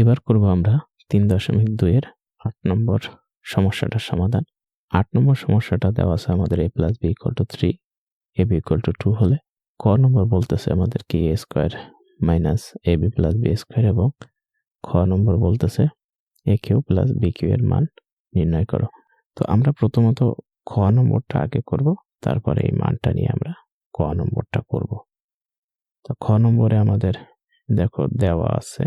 এবার করব আমরা তিন দশমিক দুইয়ের আট নম্বর সমস্যাটার সমাধান। আট নম্বর সমস্যাটা দেওয়া আছে আমাদের A plus B equal to three A B equal to two হলে। ক নম্বর বলতেছে আমাদের কি A square minus A B plus B square এবং খ নম্বর বলতেছে A cube plus B cube এর মান নির্ণয় করো। তো আমরা প্রথমত খ নম্বরটা আগে করব, তারপরে এই মানটা নিয়ে আমরা ক নম্বরটা করব। তো খ নম্বরে আমাদের দেখো দেওয়া আছে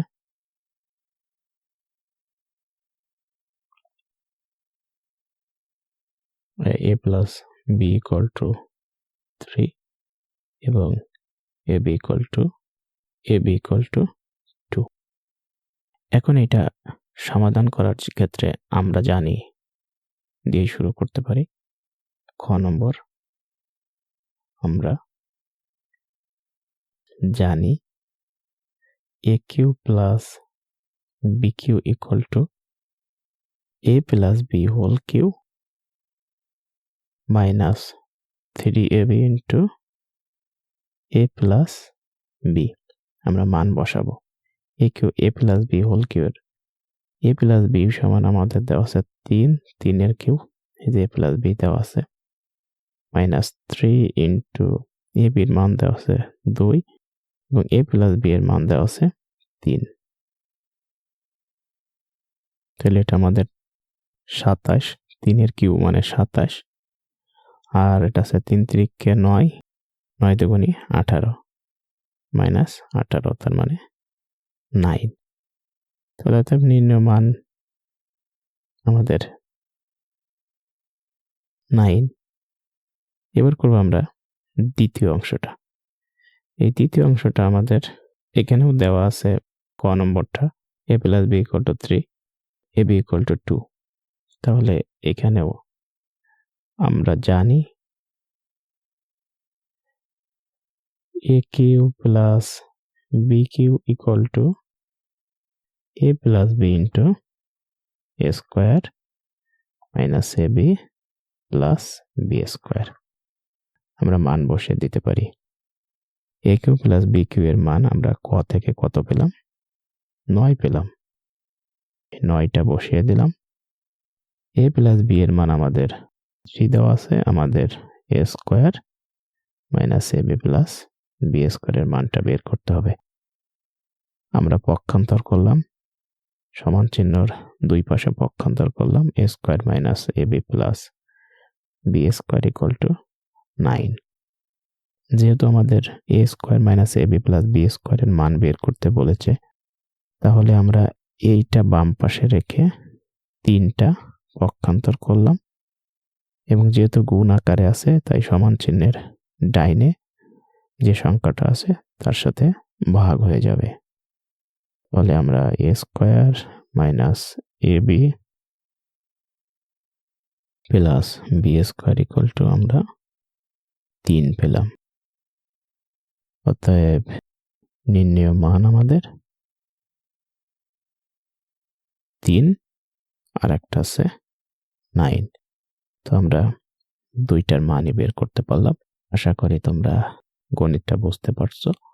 A plus B equal to three এবং A B equal to A B equal to two এখন এটা সমাধান করার ক্ষেত্রে আমরা জানি, দিয়ে শুরু করতে পারি। খ নম্বর, আমরা জানি A cube plus B cube equal to A plus B whole cube minus three A B into A plus B. আমরা মান বসাবো। A cube, A plus B whole কিউর A plus B সমান আমাদের দেওয়া আছে তিন, তিনের কিউ, এই যে এ প্লাস বি দেওয়া আছে। মাইনাস থ্রি ইন্টু এ বির মান দেওয়া আছে দুই, এবং এ প্লাস বি এর মান দেওয়া আছে তিন। তাহলে এটা আমাদের সাতাশ, তিনের কিউ মানে সাতাশ আর এটা আছে তিন ত্রিককে নয় নয় দুগুণি আঠারো মাইনাস আঠারো, তার মানে নাইন তাহলে অর্থাৎ নির্ণয় মান আমাদের নাইন এবার করব আমরা দ্বিতীয় অংশটা। এই দ্বিতীয় অংশটা আমাদের এখানেও দেওয়া আছে ক নম্বরটা A plus B equal to three A B equal to two তাহলে এখানেও আমরা জানি। A cube plus B cube equal to A plus B into A square minus A B plus B square আমরা মান বসিয়ে দিতে পারি। A cube plus B cube এর মান আমরা ক থেকে কত পেলাম? নয় পেলাম। নয়টা বসিয়ে দিলাম। এ প্লাস বি এর মান আমাদের থ্রি দেওয়া আছে আমাদের A square minus A B plus B স্কোয়ারের মানটা বের করতে হবে। আমরা পক্ষান্তর করলাম, সমান চিহ্নর দুই পাশে পক্ষান্তর করলাম A square minus A B plus B square equal to nine যেহেতু আমাদের A square minus A B plus B স্কোয়ারের মান বের করতে বলেছে, তাহলে আমরা এইটা বাম পাশে রেখে তিনটা পক্ষান্তর করলাম। এবং যেহেতু গুণ আকারে আছে, তাই সমান চিহ্নের ডাইনে যে সংখ্যাটা আছে, তার সাথে ভাগ হয়ে যাবে। ফলে আমরা A square minus A B plus B square equal to আমরা তিন পেলাম। অতএব নির্ণয় মান আমাদের তিন আর একটা আছে নাইন তো আমরা দুইটার মানই বের করতে পারলাম। আশা করি তোমরা গণিতটা বুঝতে পারছ।